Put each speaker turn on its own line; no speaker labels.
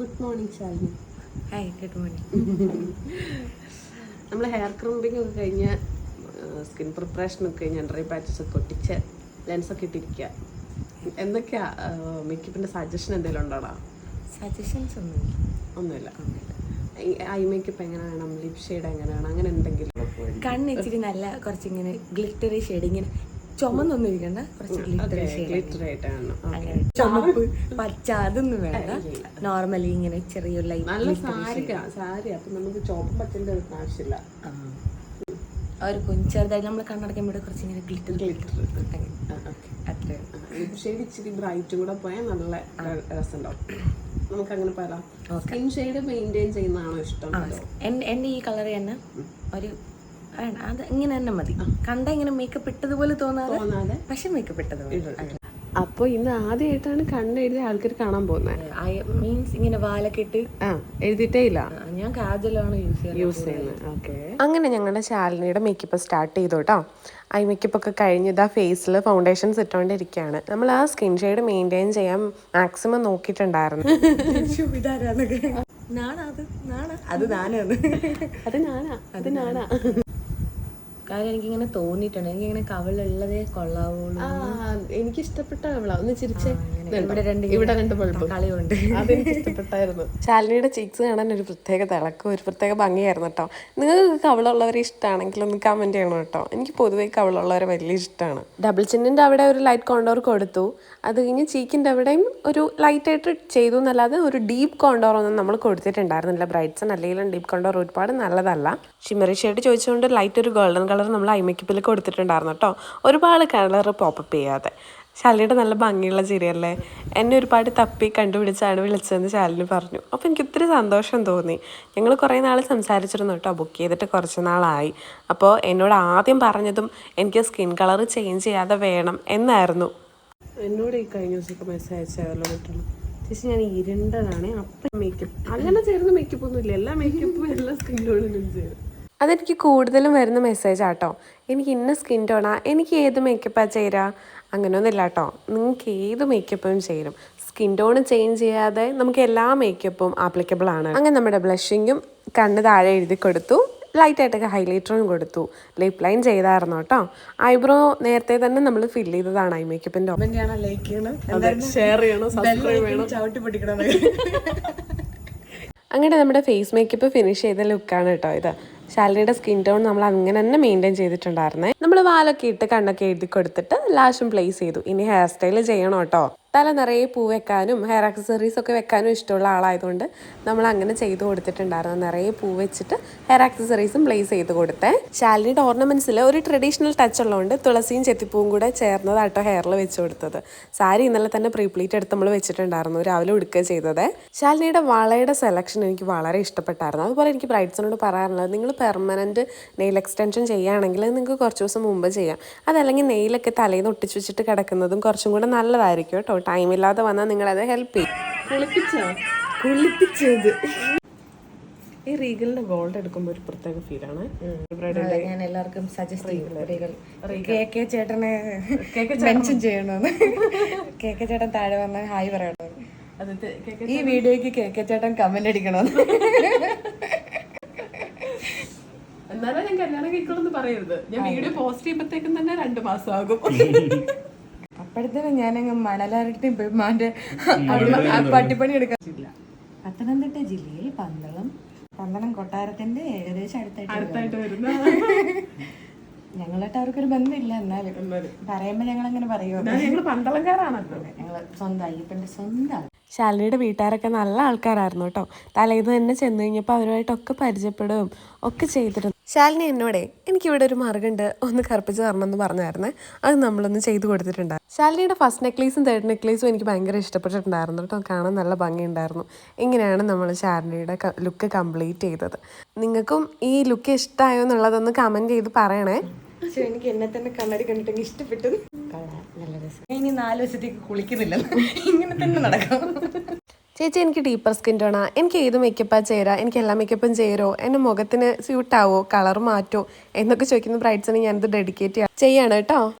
Good morning Shalini
hi good morning
നമ്മൾ hair crimping ഒക്കെ കഴിഞ്ഞ് സ്കിൻ പ്രിപ്പറേഷൻ ഒക്കെ കഴിഞ്ഞ് അണ്ടറി പാച്ചസ് ഒക്കെ ഒട്ടിച്ച് ലെൻസൊക്കെ ഇട്ടിരിക്കുക എന്തൊക്കെയാ മേക്കപ്പിന്റെ സജഷൻ എന്തെങ്കിലും ഉണ്ടോടാ
സജഷൻസ് ഒന്നുമില്ല.
ഒന്നുമില്ല ഐ മേക്കപ്പ് എങ്ങനെ വേണം? ലിപ് ഷെയ്ഡ് എങ്ങനെ വേണം? അങ്ങനെ എന്തെങ്കിലും?
കണ്ണിച്ചിരി നല്ല കുറച്ചിങ്ങനെ ഗ്ലിറ്ററി ഷെയ്ഡ് ഇങ്ങനെ ചുമന്നൊന്നും ഇരിക്കണ്ട കുറച്ച്
ഗ്ലിറ്റർ ആയിട്ടാണ്.
ചുമപ്പ് പച്ച അതൊന്നും വേണ്ട. നോർമലി ഇങ്ങനെ ചെറിയ ലൈറ്റ്
നല്ല സാരി സാരി അപ്പൊ നമുക്ക് ചോപ്പം പച്ചന്റെ ആവശ്യമില്ല.
ഒരു കുഞ്ഞ് ചെറുതായിട്ട് നമ്മൾ കണ്ണടക്കുമ്പോൾ കുറച്ച് ഇങ്ങനെ ഗ്ലിറ്റർ
ഗ്ലിറ്റർ ഷെയ്ഡ് ഇച്ചിരി ബ്രൈറ്റ് കൂടെ പോയാൽ നല്ല രസമുണ്ടാവും. നമുക്ക് അങ്ങനെ പറയാം സ്കിൻ ഷെയ്ഡ് മെയിന്റെയിൻ ചെയ്യുന്നതാണോ ഇഷ്ടം
എന്റെ ഈ കളർ തന്നെ ഒരു വേണ്ട അത് ഇങ്ങനെ തന്നെ മതി. കണ്ട ഇങ്ങനെ മേക്കപ്പ് ഇട്ടതുപോലെ തോന്നാതെ പക്ഷെ മേക്കപ്പ് ഇട്ടതുപോലെ.
അപ്പോൾ ഇന്ന് ആദ്യമായിട്ടാണ് കണ്ണെഴുതിയ ആൾക്കാർ കാണാൻ പോകുന്നത്
മീൻസ് ഇങ്ങനെ വാലൊക്കെ ഇട്ട്
ആ എഴുതിയിട്ടേ ഇല്ല.
ഞാൻ കാജലാണ് യൂസ് ചെയ്യുന്നത്
യൂസ് ചെയ്യുന്നത് ഓക്കെ. അങ്ങനെ ഞങ്ങളുടെ ശാലിനിയുടെ മേക്കപ്പ് സ്റ്റാർട്ട് ചെയ്തു കേട്ടോ. ഐ മേക്കപ്പ് ഒക്കെ കഴിഞ്ഞ് ഇതാ ഫേസിൽ ഫൗണ്ടേഷൻസ് ഇട്ടുകൊണ്ടിരിക്കുകയാണ് നമ്മൾ ആ സ്കിൻ ഷെയ്ഡ് മെയിന്റെയിൻ ചെയ്യാൻ മാക്സിമം നോക്കിയിട്ടുണ്ടായിരുന്നു.
അത്? നാണാ? അത് നാനാണ്.
അത് ഞാനാ അത് ഞാനാ
കാര്യം എനിക്കിങ്ങനെ തോന്നിയിട്ടുണ്ട്. എനിക്ക് എനിക്കിങ്ങനെ കവിളുള്ളതേ കൊള്ളാവുള്ളൂ
എനിക്ക് ഇഷ്ടപ്പെട്ട അവളാ ഒന്ന് ചിരിച്ചേ
ഇവിടെ രണ്ട്
ഇവിടെ രണ്ട്
കളിയുണ്ട്
അതെനിക്ക് ഇഷ്ടപ്പെട്ടായിരുന്നു ശാലിനിയുടെ ചീക്സ് കാണാൻ ഒരു പ്രത്യേക തിളക്കം ഒരു പ്രത്യേക ഭംഗിയായിരുന്നു കേട്ടോ. നിങ്ങൾക്ക് കവളുള്ളവരെ ഇഷ്ടമാണെങ്കിൽ ഒന്ന് കമന്റ് ചെയ്യണം കേട്ടോ. എനിക്ക് പൊതുവേ കവളുള്ളവരെ വലിയ ഇഷ്ടമാണ് ഡബിൾ ചിന്നിന്റെ അവിടെ ഒരു ലൈറ്റ് കോണ്ടോർ കൊടുത്തു. അത് കഴിഞ്ഞ് ചീക്കിന്റെ അവിടെയും ഒരു ലൈറ്റ് ലൈറ്റായിട്ട് ചെയ്തു എന്നല്ലാതെ ഒരു ഡീപ്പ് കോണ്ടോർ ഒന്നും നമ്മൾ കൊടുത്തിട്ടുണ്ടായിരുന്നില്ല. ബ്രൈറ്റ്സൺ അല്ലെങ്കിലും ഡീപ്പ് കോണ്ടോർ ഒരുപാട് നല്ലതല്ല. ഷിമറി ഷെയ്ഡ് ചോദിച്ചുകൊണ്ട് ലൈറ്റ് ഒരു ഗോൾഡൻ കളർ നമ്മൾ ഐ മേക്കപ്പിൽ കൊടുത്തിട്ടുണ്ടായിരുന്നു കേട്ടോ ഒരുപാട് കളർ പോപ്പപ്പ് ചെയ്യാതെ. ശാലിനിയുടെ നല്ല ഭംഗിയുള്ള ചിരിയല്ലേ? എന്നെ ഒരുപാട് തപ്പി കണ്ടുപിടിച്ചാണ് വിളിച്ചതെന്ന് ശാലിനി പറഞ്ഞു. അപ്പോൾ എനിക്ക് ഒത്തിരി സന്തോഷം തോന്നി. ഞങ്ങൾ കുറേ നാൾ സംസാരിച്ചിരുന്നു കേട്ടോ ബുക്ക് ചെയ്തിട്ട് കുറച്ച് നാളായി. അപ്പോൾ എന്നോട് ആദ്യം പറഞ്ഞതും എനിക്ക് സ്കിൻ കളർ ചേഞ്ച് ചെയ്യാതെ വേണം എന്നായിരുന്നു. എന്നോട് ഈ കഴിഞ്ഞ ദിവസമൊക്കെ മെസ്സേജ് അയച്ചാലോ കേട്ടോ ചേച്ചി ഞാൻ ഇരുണ്ടതാണ്. അപ്പം മേക്കപ്പ് അങ്ങനെ ചേർന്ന് മേക്കപ്പ് ഒന്നുമില്ല. എല്ലാ മേക്കപ്പും എല്ലാ സ്കിൻ ടോണിലും ചേരും. അതെനിക്ക് കൂടുതലും വരുന്ന മെസ്സേജ് ആട്ടോ. എനിക്ക് ഇന്ന സ്കിൻ ടോണാ എനിക്ക് ഏത് മേക്കപ്പാണ് ചേരുക അങ്ങനെയൊന്നുമില്ല കേട്ടോ നിങ്ങൾക്ക് ഏത് മേക്കപ്പും ചേരും. സ്കിൻ ടോൺ ചേഞ്ച് ചെയ്യാതെ നമുക്ക് എല്ലാ മേക്കപ്പും ആപ്ലിക്കബിൾ ആണ്. അങ്ങനെ നമ്മുടെ ബ്ലഷിങ്ങും കണ്ണ് താഴെ എഴുതി കൊടുത്തു. ലൈറ്റായിട്ടൊക്കെ ഹൈലൈറ്ററും കൊടുത്തു. ലിപ് ലൈൻ ചെയ്തായിരുന്നു കേട്ടോ ഐബ്രോ നേരത്തെ തന്നെ നമ്മൾ ഫിൽ ചെയ്തതാണ് ഐ
ചെയ്യണം
ഷെയർ ചെയ്യണം സബ്സ്ക്രൈബ് ചെയ്യണം.
ചവിട്ടി പിടിക്കണം
അങ്ങനെ നമ്മുടെ ഫേസ് മേക്കപ്പ് ഫിനിഷ് ചെയ്ത ലുക്കാണ് കേട്ടോ ഇത്. ശാലിനിയുടെ സ്കിൻ ടോൺ നമ്മൾ അങ്ങനെ തന്നെ മെയിന്റെയിൻ ചെയ്തിട്ടുണ്ടായിരുന്നേ. നമ്മൾ വാലൊക്കെ ഇട്ട് കണ്ണൊക്കെ എഴുതി കൊടുത്തിട്ട് ലാഷും പ്ലേസ് ചെയ്തു. ഇനി ഹെയർ സ്റ്റൈൽ ചെയ്യണം കേട്ടോ. തല നിറയെ പൂ വെക്കാനും ഹെയർ ആക്സസറീസ് ഒക്കെ വെക്കാനും ഇഷ്ടമുള്ള ആളായതുകൊണ്ട് നമ്മൾ അങ്ങനെ ചെയ്തു കൊടുത്തിട്ടുണ്ടായിരുന്നു. നിറയെ പൂ വെച്ചിട്ട് ഹെയർ ആക്സസറീസും പ്ലേസ് ചെയ്ത് കൊടുത്തേ. ശാലിനിയുടെ ഓർണമെന്റ്സിൽ ഒരു ട്രഡീഷണൽ ടച്ച് ഉള്ളതുകൊണ്ട് തുളസിയും ചെത്തിപ്പൂവും കൂടെ ചേർന്നതാട്ടോ ഹെയറിൽ വെച്ച് കൊടുത്തത്. സാരി ഇന്നലെ തന്നെ പ്രീപ്ലീറ്റ് എടുത്ത് നമ്മൾ വെച്ചിട്ടുണ്ടായിരുന്നു രാവിലെ ഉടുക്കുക ചെയ്തത്. ശാലിനിയുടെ വളയുടെ സെലക്ഷൻ എനിക്ക് വളരെ ഇഷ്ടപ്പെട്ടായിരുന്നു. അതുപോലെ എനിക്ക് ബ്രൈഡ്സിനോട് പറയാറുള്ളത് നിങ്ങൾ പെർമനന്റ് നെയിൽ എക്സ്റ്റൻഷൻ ചെയ്യുകയാണെങ്കിൽ നിങ്ങൾക്ക് കുറച്ച് ദിവസം മുമ്പ് ചെയ്യാം. അതല്ലെങ്കിൽ നെയിലൊക്കെ തലേന്ന് ഒട്ടിച്ച് വെച്ചിട്ട് കിടക്കുന്നതും കുറച്ചും കൂടെ നല്ലതായിരിക്കും കേട്ടോ. ടൈം ഇല്ലാതെ വന്നാൽ നിങ്ങളത് ഹെൽപ്പ് ചെയ്യും. കുളിപ്പിച്ചോ? കുളിപ്പിച്ചത്. ഈ റീഗലിന്റെ ഗോൾഡ് എടുക്കുമ്പോൾ ഒരു പ്രത്യേക ഫീലാണ്
ഞാൻ എല്ലാവർക്കും സജസ്റ്റ് ചെയ്യും ചേട്ടനെ മെൻഷൻ ചെയ്യണമെന്ന്. കെ കെ ചേട്ടൻ താഴെ വന്ന് ഹായ് പറയണം ഈ വീഡിയോക്ക് കെ കെ ചേട്ടൻ കമന്റ് അടിക്കണമെന്ന്.
എന്നാലും ഞാൻ കല്യാണം കഴിക്കണമെന്ന് പറയരുത്. ഞാൻ വീഡിയോ പോസ്റ്റ് ചെയ്യുമ്പോഴത്തേക്കും തന്നെ രണ്ട് മാസം ആകും.
അപ്പോഴത്തേനും ഞാനങ്ങ് മണലാരട്ടി പോയി മാന്റെ പട്ടിപ്പണി എടുക്കാൻ പത്തനംതിട്ട ജില്ലയിൽ പന്തളം പന്തളം കൊട്ടാരത്തിന്റെ ഏകദേശം അടുത്തായിട്ട്
വരുന്ന
ഞങ്ങളായിട്ട് അവർക്കൊരു ബന്ധമില്ല എന്നാലും. പറയുമ്പോ ഞങ്ങൾ അങ്ങനെ പറയുമോ
ഞങ്ങൾ പന്തളംകാരാണല്ലോ.
ഞങ്ങൾ സ്വന്തം അയ്യപ്പന്റെ സ്വന്തം
ശാലിനിയുടെ വീട്ടുകാരൊക്കെ നല്ല ആൾക്കാരായിരുന്നു കേട്ടോ. തലേന്ന് തന്നെ ചെന്ന് കഴിഞ്ഞപ്പോൾ അവരുമായിട്ടൊക്കെ പരിചയപ്പെടുകയും ഒക്കെ ചെയ്തിരുന്നു. ശാലിനി എന്നോടെ എനിക്കിവിടെ ഒരു മാർഗമുണ്ട് ഒന്ന് കറുപ്പിച്ച് തരണം എന്ന് പറഞ്ഞായിരുന്നേ. അത് നമ്മളൊന്ന് ചെയ്തു കൊടുത്തിട്ടുണ്ട് ശാലിനിയുടെ ഫസ്റ്റ് നെക്ലേസും തേർഡ് നെക്ലേസും എനിക്ക് ഭയങ്കര ഇഷ്ടപ്പെട്ടിട്ടുണ്ടായിരുന്നു കേട്ടോ. കാണാൻ നല്ല ഭംഗിയുണ്ടായിരുന്നു. ഇങ്ങനെയാണ് നമ്മൾ ശാലിനിയുടെ ലുക്ക് കംപ്ലീറ്റ് ചെയ്തത്. നിങ്ങൾക്കും ഈ ലുക്ക് ഇഷ്ടമായോ എന്നുള്ളതൊന്ന് കമന്റ് ചെയ്ത് പറയണേ.
പക്ഷെ എനിക്ക് എന്നെ തന്നെ കണ്ണാടി കണ്ടിട്ട് ഇഷ്ടപ്പെട്ടു. നല്ല രസം. ഇനി നാല് ദിവസത്തേക്ക് കുളിക്കുന്നില്ല ഇങ്ങനെ തന്നെ നടക്കാം
ചേച്ചി എനിക്ക് ഡീപ്പർ സ്കിൻ ടോണാ എനിക്ക് ഏത് മേക്കപ്പാ ചേരാ? എനിക്ക് എല്ലാ മേക്കപ്പും ചേരോ? എന്റെ മുഖത്തിന് സ്യൂട്ടാവോ കളർ മാറ്റോ? എന്നൊക്കെ ചോദിക്കുന്ന ബ്രൈഡ്സിന് ഞാനിത് ഡെഡിക്കേറ്റ് ചെയ്യാണ് കേട്ടോ.